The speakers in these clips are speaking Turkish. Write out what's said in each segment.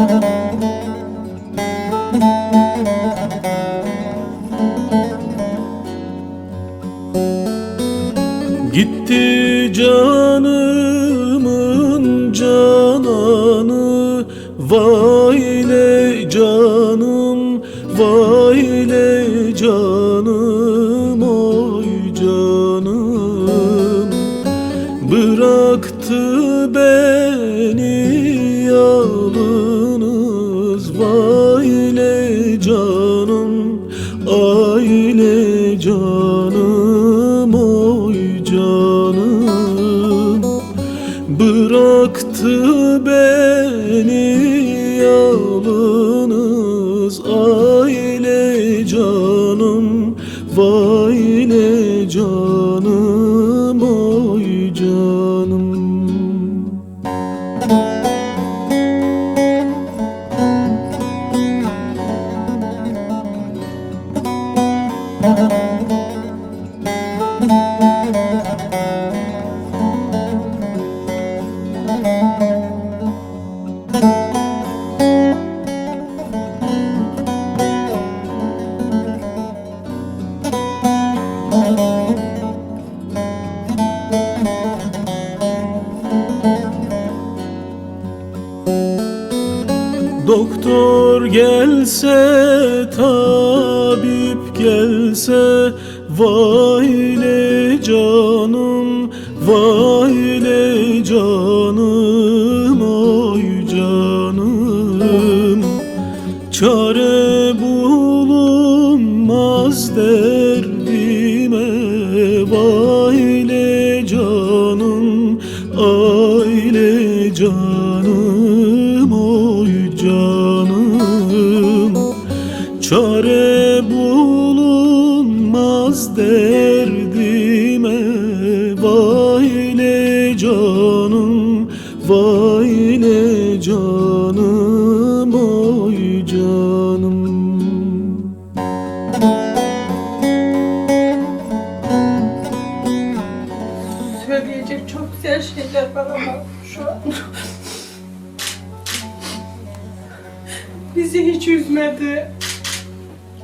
Gitti canımın cananı Vay le canım, vay le canım Oy canım. Bıraktı beni yalnız Vay le canım, ay le canım Oy canım. Bıraktı beni yalnız Aile canım Vay le canım gelse, tabip gelse Vay le canım, vay le canım, oy canım. Çare Çare bulunmaz derdime Vay le canım, vay le canım, oy canım Söyleyecek çok güzel şeyler var ama şu an bizi hiç üzmedi.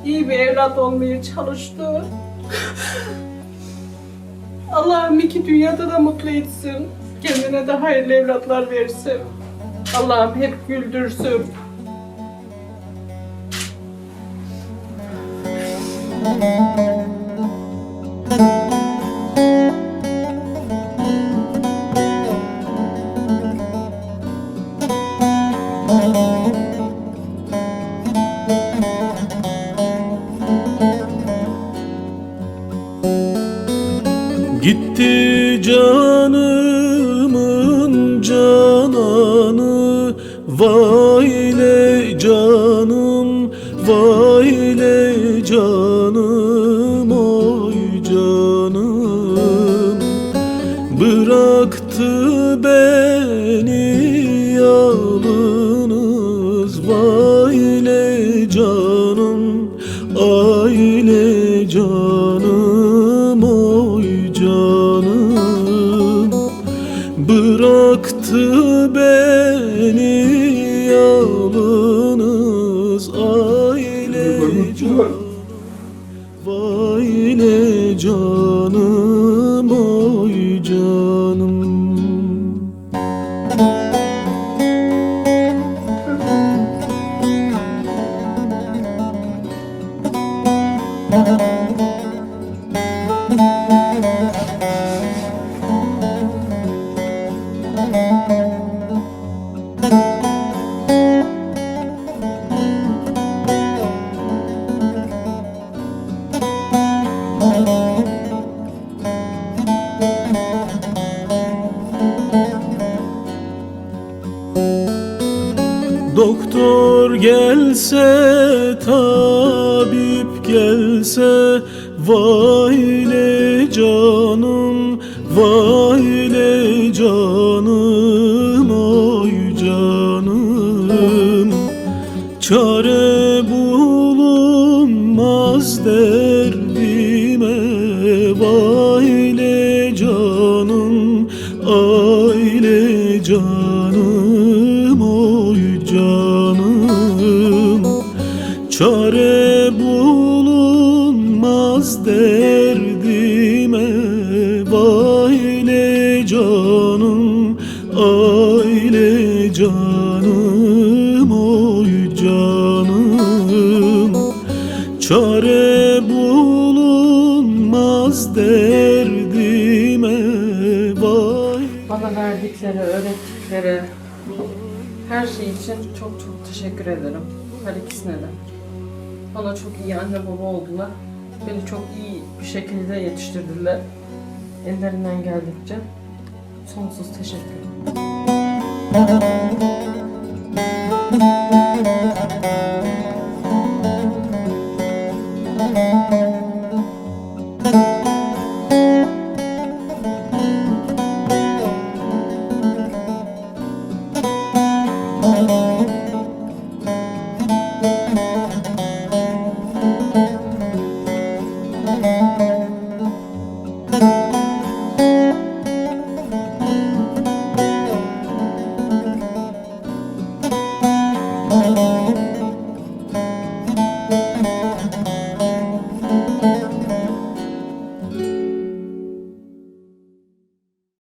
İyi bir evlat olmaya çalıştı. Allah'ım iki dünyada da mutlu etsin. Kendine de hayırlı evlatlar versin. Allah'ım hep güldürsün. Gitti canımın cananı Vay le canım, vay le canım, oy canım. Bıraktı beni yalnız Vay le canım, ay le canım, Vay le canım Doktor gelse, tabip gelse Vay le canım Vay le canım Oy canım. Çare bulunmaz derdime Vay le canım Aile canım bulunmaz derdime Vay le canım Aile canım Oy canım Çare bulunmaz derdime Bana verdikleri, öğrettikleri her şey için çok çok teşekkür ederim. Her ikisine de. Bana çok iyi anne baba oldular. Beni çok iyi bir şekilde yetiştirdiler. Ellerinden geldikçe sonsuz teşekkür.